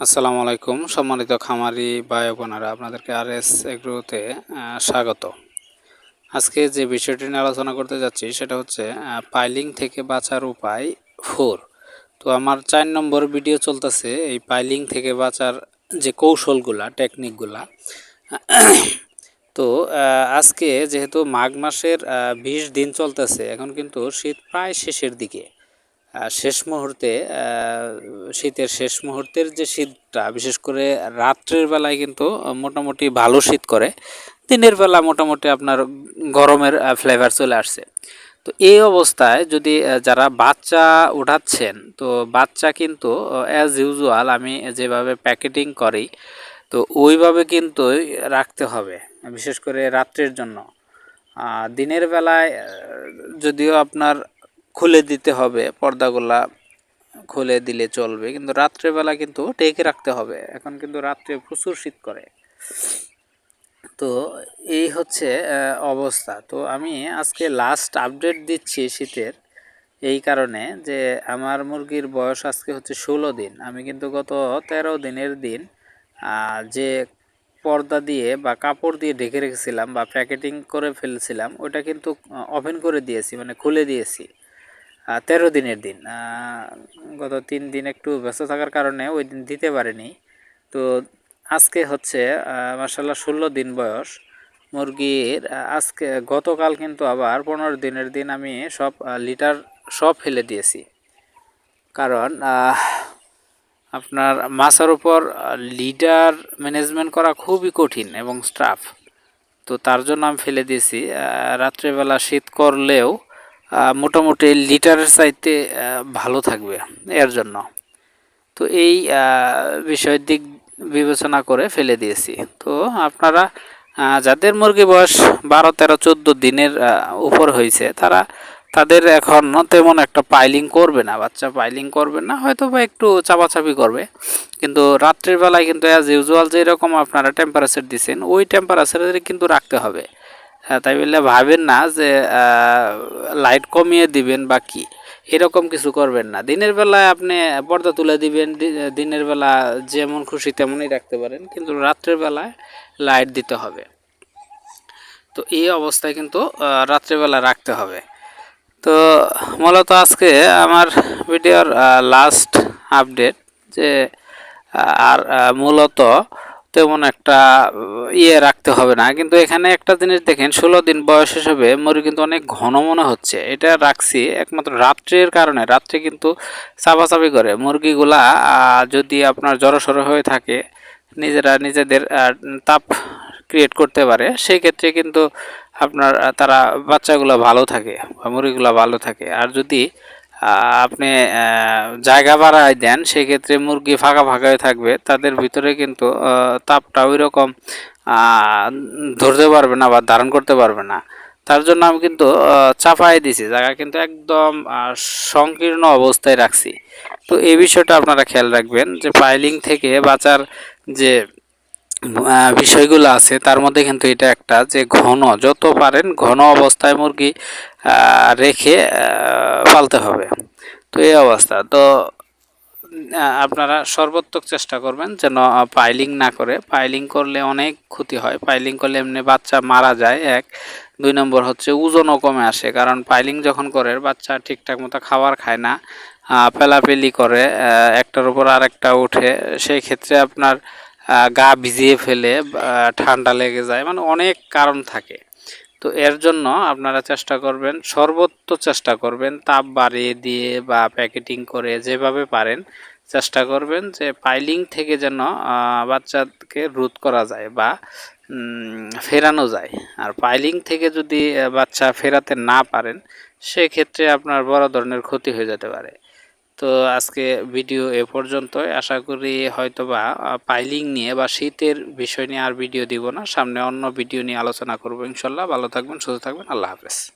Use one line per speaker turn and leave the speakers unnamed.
আসসালামু আলাইকুম। সম্মানিত খামারি ভাই বোনেরা আপনাদেরকে আর এস এগ্রোতে স্বাগত। আজকে যে বিষয়টি নিয়ে আলোচনা করতে যাচ্ছি সেটা হচ্ছে পাইলিং থেকে বাঁচার উপায় ফোর। তো আমার চার নম্বর ভিডিও চলতেছে এই পাইলিং থেকে বাঁচার যে কৌশলগুলা, টেকনিকগুলা। তো আজকে যেহেতু মাঘ মাসের বিশ দিন চলতেছে, এখন কিন্তু শীত প্রায় শেষের দিকে। শেষ মুহূর্তে শীতের শেষ মুহূর্তের যে শীতটা, বিশেষ করে রাত্রের বেলায় কিন্তু মোটামুটি ভালো শীত করে, দিনের বেলা মোটামুটি আপনার গরমের ফ্লেভার চলে আসছে। তো এই অবস্থায় যদি যারা বাচ্চা উঠাচ্ছেন, তো বাচ্চা কিন্তু অ্যাজ ইউজুয়াল আমি যেভাবে প্যাকেটিং করি, তো ওইভাবে কিন্তু রাখতে হবে, বিশেষ করে রাত্রের জন্য। দিনের বেলায় যদিও আপনার খুলে দিতে হবে, পর্দাগুলা খুলে দিলে চলবে। কিন্তু রাত্রেবেলা কিন্তু টেকে রাখতে হবে। এখন কিন্তু রাত্রে প্রচুর শীত করে। তো এই হচ্ছে অবস্থা। তো আমি আজকে লাস্ট আপডেট দিচ্ছি শীতের। এই কারণে যে আমার মুরগির বয়স আজকে হচ্ছে ষোলো দিন। আমি কিন্তু গত তেরো দিনের দিন যে পর্দা দিয়ে বা কাপড় দিয়ে ঢেকে রেখেছিলাম বা প্যাকেটিং করে ফেলছিলাম, ওটা কিন্তু ওভেন করে দিয়েছি মানে খুলে দিয়েছি। তেরো দিনের দিন। গত তিন দিন একটু ব্যস্ত থাকার কারণে ওই দিন দিতে পারিনি। তো আজকে হচ্ছে মার্শাল্লাহ ষোলো দিন বয়স। মুরগির আজকে, গতকাল কিন্তু আবার পনেরো দিনের দিন আমি সব লিটার সব ফেলে দিয়েছি। কারণ আপনার মাছার উপর লিডার ম্যানেজমেন্ট করা খুবই কঠিন এবং স্টাফ। তো তার জন্য আমি ফেলে দিয়েছি। রাত্রেবেলা শীত করলেও মোটামুটি লিটারের চাইতে ভালো থাকবে এর জন্য। তো এই বিষয়ের দিক বিবেচনা করে ফেলে দিয়েছি। তো আপনারা যাদের মুরগি বয়স বারো, তেরো, চোদ্দ দিনের উপর হয়েছে, তারা তাদের এখন তেমন একটা পাইলিং করবে না। বাচ্চা পাইলিং করবে না হয়তো বা একটু চাপাচাপি করবে। কিন্তু রাত্রির বেলায় কিন্তু অ্যাজ ইউজুয়াল যেরকম আপনারা টেম্পারেচার দিচ্ছেন ওই টেম্পারেচারে কিন্তু রাখতে হবে। হ্যাঁ তাই বললে ভাবেন না যে লাইট কমিয়ে দিবেন বা কি? এরকম কিছু করবেন না। দিনের বেলায় আপনি পর্দা তুলে দিবেন দিনের বেলা যেমন খুশি তেমনই রাখতে পারেন, কিন্তু রাত্রের বেলায় লাইট দিতে হবে। তো এই অবস্থায় কিন্তু রাত্রেবেলা রাখতে হবে। তো মূলত আজকে আমার ভিডিওর লাস্ট আপডেট যে আর মূলত তেমন একটা ইয়ে রাখতে হবে না। কিন্তু এখানে একটা জিনিস দেখেন, ষোলো দিন বয়স হিসেবে মুরগি কিন্তু অনেক ঘন মনে হচ্ছে। এটা রাখছি একমাত্র রাত্রের কারণে। রাত্রে কিন্তু চাপাচাপি করে। মুরগিগুলা যদি আপনার জড়সড় হয়ে থাকে, নিজেরা নিজেদের তাপ ক্রিয়েট করতে পারে, সেই ক্ষেত্রে কিন্তু আপনার তারা বাচ্চাগুলো ভালো থাকে বা মুরগিগুলো ভালো থাকে। আর যদি আপনি জায়গা বাড়ায় দেন, সেক্ষেত্রে মুরগি ফাঁকা ফাঁকা হয়ে থাকবে। তাদের ভিতরে কিন্তু তাপটা ওই রকম ধরতে পারবে না বা ধারণ করতে পারবে না। তার জন্য আমি কিন্তু চাপাই দিছি, জায়গা কিন্তু একদম সংকীর্ণ অবস্থায় রাখছি। তো এই বিষয়টা আপনারা খেয়াল রাখবেন যে পাইলিং থেকে বাঁচার যে বিষয়গুলো আছে, তার মধ্যে কিন্তু এটা একটা যে ঘন, যত পারেন ঘন অবস্থায় মুরগি রেখে পালতে হবে। তো এই অবস্থা। তো আপনারা সর্বোত্তক চেষ্টা করবেন যেন পাইলিং না করে। পাইলিং করলে অনেক ক্ষতি হয়। পাইলিং করলে এমনি বাচ্চা মারা যায়, এক। দুই নম্বর হচ্ছে ওজনও কমে আসে, কারণ পাইলিং যখন করে, বাচ্চা ঠিকঠাক মতো খাবার খায় না। পেলাপেলি করে একটার উপর আরেকটা উঠে সেই ক্ষেত্রে আপনার গা ভিজিয়ে ফেলে ঠান্ডা লেগে যায় মানে অনেক কারণ থাকে। তো এর জন্য আপনারা চেষ্টা করবেন, সর্বোচ্চ চেষ্টা করবেন, তাপ বাড়িয়ে দিয়ে বা প্যাকেটিং করে যেভাবে পারেন, চেষ্টা করবেন যে পাইলিং থেকে যেন বাচ্চাকে রোধ করা যায় বা ফেরানো যায়। আর পাইলিং থেকে যদি বাচ্চা ফেরাতে না পারেন, সেক্ষেত্রে আপনার বড় ধরনের ক্ষতি হয়ে যেতে পারে। তো আজকে ভিডিও এ পর্যন্ত আশা করি হয়তো বা পাইলিং নিয়ে বা শীতের বিষয় নিয়ে আর ভিডিও দিব না। সামনে অন্য ভিডিও নিয়ে আলোচনা করব ইনশাল্লাহ। ভালো থাকবেন, সুস্থ থাকবেন। আল্লাহ হাফেজ।